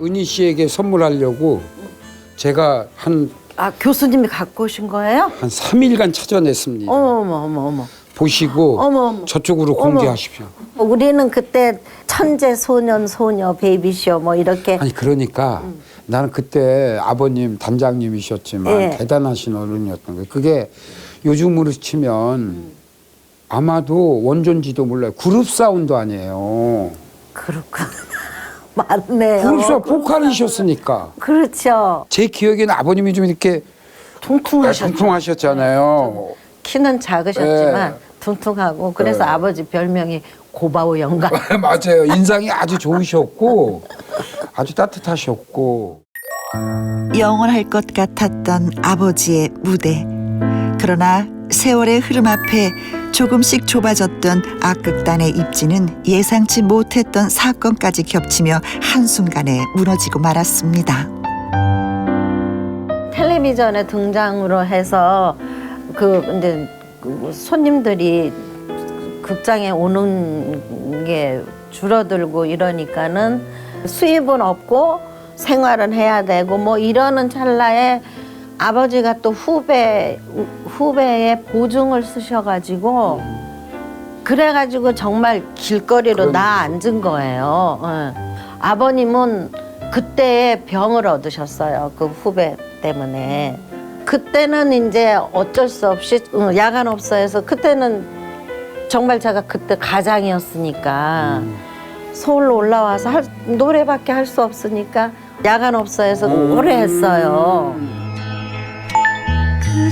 은희 씨에게 선물하려고 제가 한, 아 교수님이 갖고 오신 거예요? 한 3일간 찾아냈습니다. 어머 어머 어머. 보시고 어머, 어머. 저쪽으로. 공개하십시오. 우리는 그때 천재 소년 소녀 베이비쇼 뭐 이렇게 아니 그러니까 나는 그때 아버님 단장님이셨지만 예. 대단하신 어른이었던 거예요. 그게 요즘으로 치면 아마도 원존지도 몰라요. 그룹 사운드 아니에요. 그렇구나. 맞네요. 그룹 사운드 보컬이셨으니까. 그렇죠. 제 기억에는 아버님이 좀 이렇게 퉁퉁하셨죠. 통통하셨잖아요. 키는 작으셨지만 예. 퉁퉁하고 그래서 예. 아버지 별명이 고바오 영감. 맞아요. 인상이 아주 좋으셨고 아주 따뜻하셨고 영원할 것 같았던 아버지의 무대. 그러나 세월의 흐름 앞에 조금씩 좁아졌던 악극단의 입지는 예상치 못했던 사건까지 겹치며 한순간에 무너지고 말았습니다. 텔레비전에 등장으로 해서 그 이제 그 손님들이 극장에 오는 게 줄어들고 이러니까는 수입은 없고 생활은 해야 되고 뭐 이러는 찰나에 아버지가 또 후배 후배의 보증을 쓰셔가지고 그래가지고 정말 길거리로 나 앉은 거예요. 예. 아버님은 그때 병을 얻으셨어요. 그 후배 때문에. 그때는 이제 어쩔 수 없이 어, 야간 업소에서 그때는 정말 제가 그때 가장이었으니까 서울로 올라와서 할, 노래밖에 할 수 없으니까 야간 업소에서 오래 했어요. 그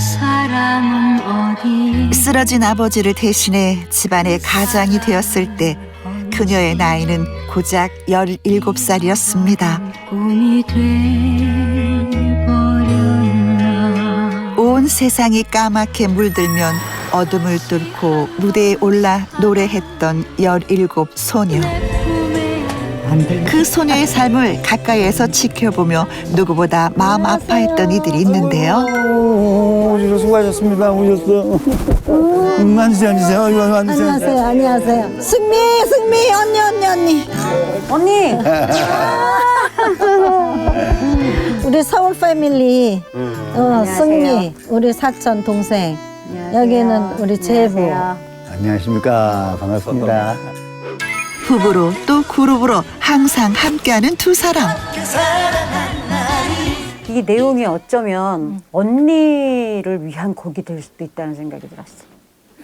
쓰러진 아버지를 대신해 집안의 가장이 되었을 때 그녀의 나이는 고작 17살이었습니다. 꿈이 돼버렸나 온 세상이 까맣게 물들면 어둠을 뚫고 무대에 올라 노래했던 17 소녀. 그 소녀의 삶을 가까이에서 지켜보며 누구보다 마음 아파했던 이들이 있는데요. 오시러 수고하셨습니다. 오셨어. 음, 앉으세요, 앉으세요. 안녕하세요, 안녕하세요. 승미, 승미, 언니, 언니, 언니. 언니. 우리 서울 패밀리. 어, 승미, 우리 사촌 동생. 여기는 우리 제부. 안녕하십니까. 반갑습니다. 부부로 또 그룹으로 항상 함께하는 두 사람. 이 내용이 어쩌면 언니를 위한 곡이 될 수도 있다는 생각이 들었어.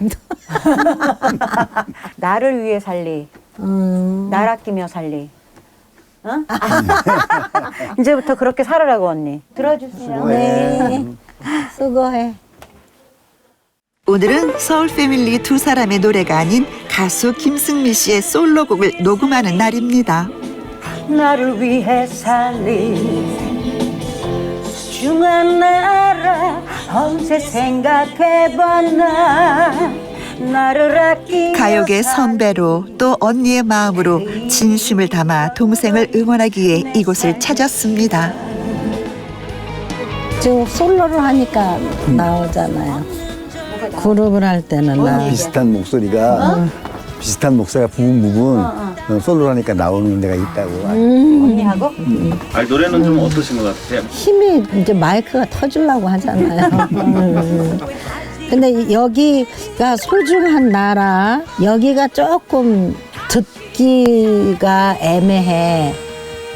나를 위해 살리. 날 아끼며 살리. 어? 이제부터 그렇게 살으라고 언니. 들어주세요. 네. 수고해. 오늘은 서울 패밀리 두 사람의 노래가 아닌 가수 김승미 씨의 솔로곡을 녹음하는 날입니다. 나를 위해 살리 중한 나라 언제 생각해봤나 나를 아끼 가요계 선배로 또 언니의 마음으로 진심을 담아 동생을 응원하기 위해 이곳을 찾았습니다. 지금 솔로를 하니까 나오잖아요. 그룹을 할 때는 나 비슷한 목소리가 비슷한 목소리가 부분 부분 어, 솔로라니까 나오는 데가 있다고. 언니하고 아니 노래는 좀 어떠신 것 같아요? 힘이 이제 마이크가 터지려고 하잖아요. 음. 근데 여기가 소중한 나라, 여기가 조금 듣기가 애매해.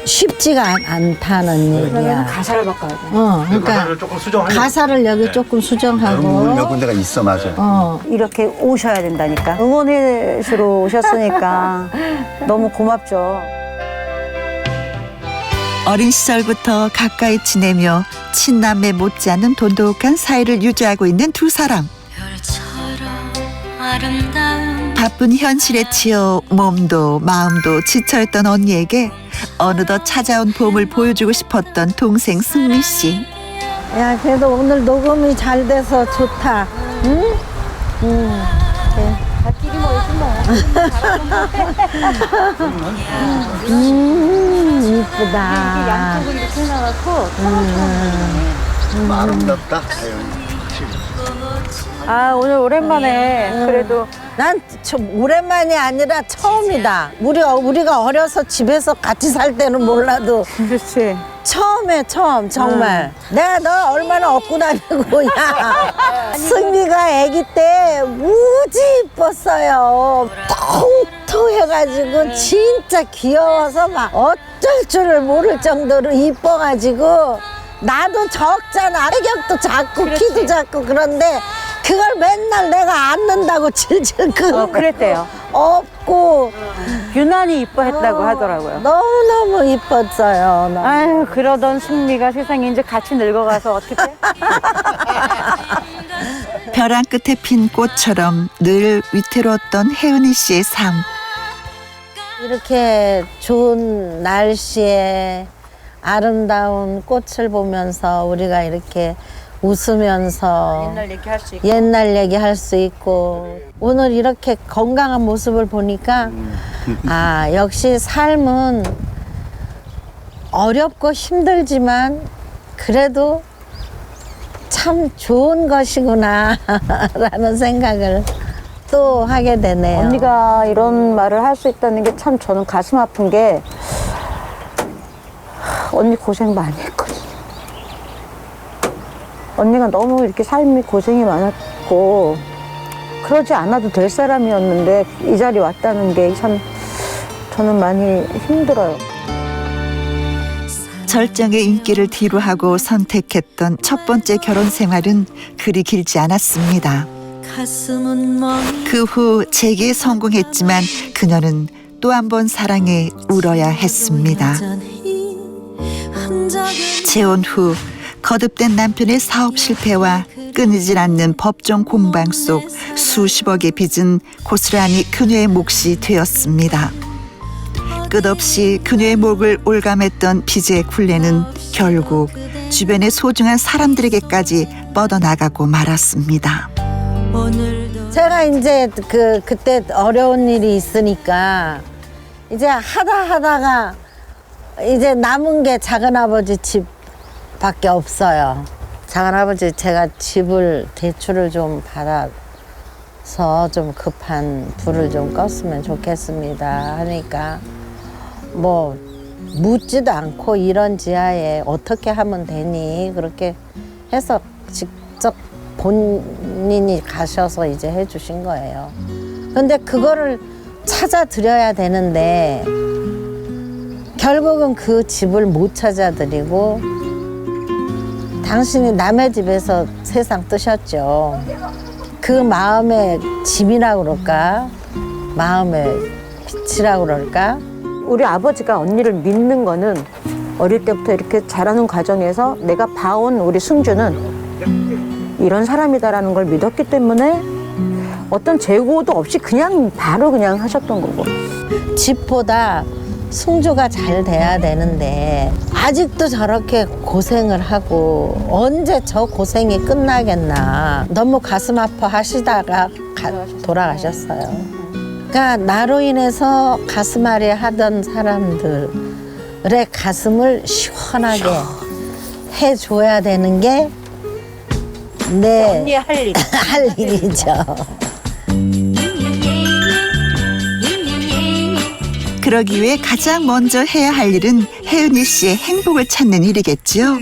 쉽지가 않, 않다는 얘기야. 가사를 바꿔야 돼. 어, 그러니까 가사를 조금 수정하려고. 가사를 여기 조금 부분 몇 수정하고. 군데가 있어, 맞아. 어, 이렇게 오셔야 된다니까 응원해 주러 오셨으니까 너무 고맙죠. 어린 시절부터 가까이 지내며 친남매 못지않은 돈독한 사이를 유지하고 있는 두 사람. 별처럼 아름다운 바쁜 현실에 치여 몸도 마음도 지쳐있던 언니에게 어느덧 찾아온 봄을 보여주고 싶었던 동생 승미 씨. 야, 그래도 오늘 녹음이 잘 돼서 좋다. 응? 응. 음, 이쁘다. 아름답다. 자연이. 확실히. 아 오늘 오랜만에 그래도 난 좀 오랜만이 아니라 처음이다. 우리 우리가 어려서 집에서 같이 살 때는 몰라도 그렇지. 처음에 처음 정말. 내가 너 얼마나 업고 다니고 야. 승미가 아기 때 무지 이뻤어요. 통통해가지고 진짜 귀여워서 막 어쩔 줄을 모를 정도로 이뻐가지고 나도 적잖아. 체격도 작고 키도 작고 그런데 그걸 맨날 내가 안는다고 질질 끄고 어 그랬대요. 없고 유난히 이뻐했다고 하더라고요. 너무너무 이뻤어요. 나. 아유 그러던 승미가 세상에 이제 같이 늙어가서 어떻게? 벼랑 끝에 핀 꽃처럼 늘 위태로웠던 혜은이 씨의 삶. 이렇게 좋은 날씨에 아름다운 꽃을 보면서 우리가 이렇게 웃으면서 옛날 얘기할 수 있고. 옛날 얘기할 수 있고 오늘 이렇게 건강한 모습을 보니까 아 역시 삶은 어렵고 힘들지만 그래도 참 좋은 것이구나 라는 생각을 또 하게 되네요. 언니가 이런 말을 할 수 있다는 게 참 저는 가슴 아픈 게 하, 언니 고생 많이 했거든요. 언니가 너무 이렇게 삶이 고생이 많았고 그러지 않아도 될 사람이었는데 이 자리 왔다는 게 참 저는 많이 힘들어요. 절정의 인기를 뒤로하고 선택했던 첫 번째 결혼 생활은 그리 길지 않았습니다. 그 후 재기에 성공했지만 그녀는 또 한 번 사랑에 울어야 했습니다. 재혼 후 거듭된 남편의 사업 실패와 끊이질 않는 법정 공방 속 수십억의 빚은 고스란히 그녀의 몫이 되었습니다. 끝없이 그녀의 목을 올감했던 빚의 굴레는 결국 주변의 소중한 사람들에게까지 뻗어나가고 말았습니다. 제가 이제 그 그때 어려운 일이 있으니까 이제 하다 하다가 이제 남은 게 작은 아버지 집 밖에 없어요. 작은 아버지 제가 집을 대출을 좀 받아서 좀 급한 불을 좀 껐으면 좋겠습니다 하니까 뭐 묻지도 않고 이런 지하에 어떻게 하면 되니 그렇게 해서 직접 본인이 가셔서 이제 해주신 거예요. 근데 그거를 찾아드려야 되는데 결국은 그 집을 못 찾아드리고 당신이 남의 집에서 세상 뜨셨죠. 그 마음의 짐이라고 그럴까? 마음의 빛이라고 그럴까? 우리 아버지가 언니를 믿는 거는 어릴 때부터 이렇게 자라는 과정에서 내가 봐온 우리 승주는 이런 사람이다라는 걸 믿었기 때문에 어떤 재고도 없이 그냥 바로 그냥 하셨던 거고. 집보다 승주가 잘 돼야 되는데 아직도 저렇게 고생을 하고 언제 저 고생이 끝나겠나 너무 가슴 아파 하시다가 가- 돌아가셨어요. 그러니까 나로 인해서 가슴 아리 하던 사람들의 가슴을 시원하게 해줘야 되는 게 내. 할 일이죠. 그러기 위해 가장 먼저 해야 할 일은 혜은이 씨의 행복을 찾는 일이겠지요.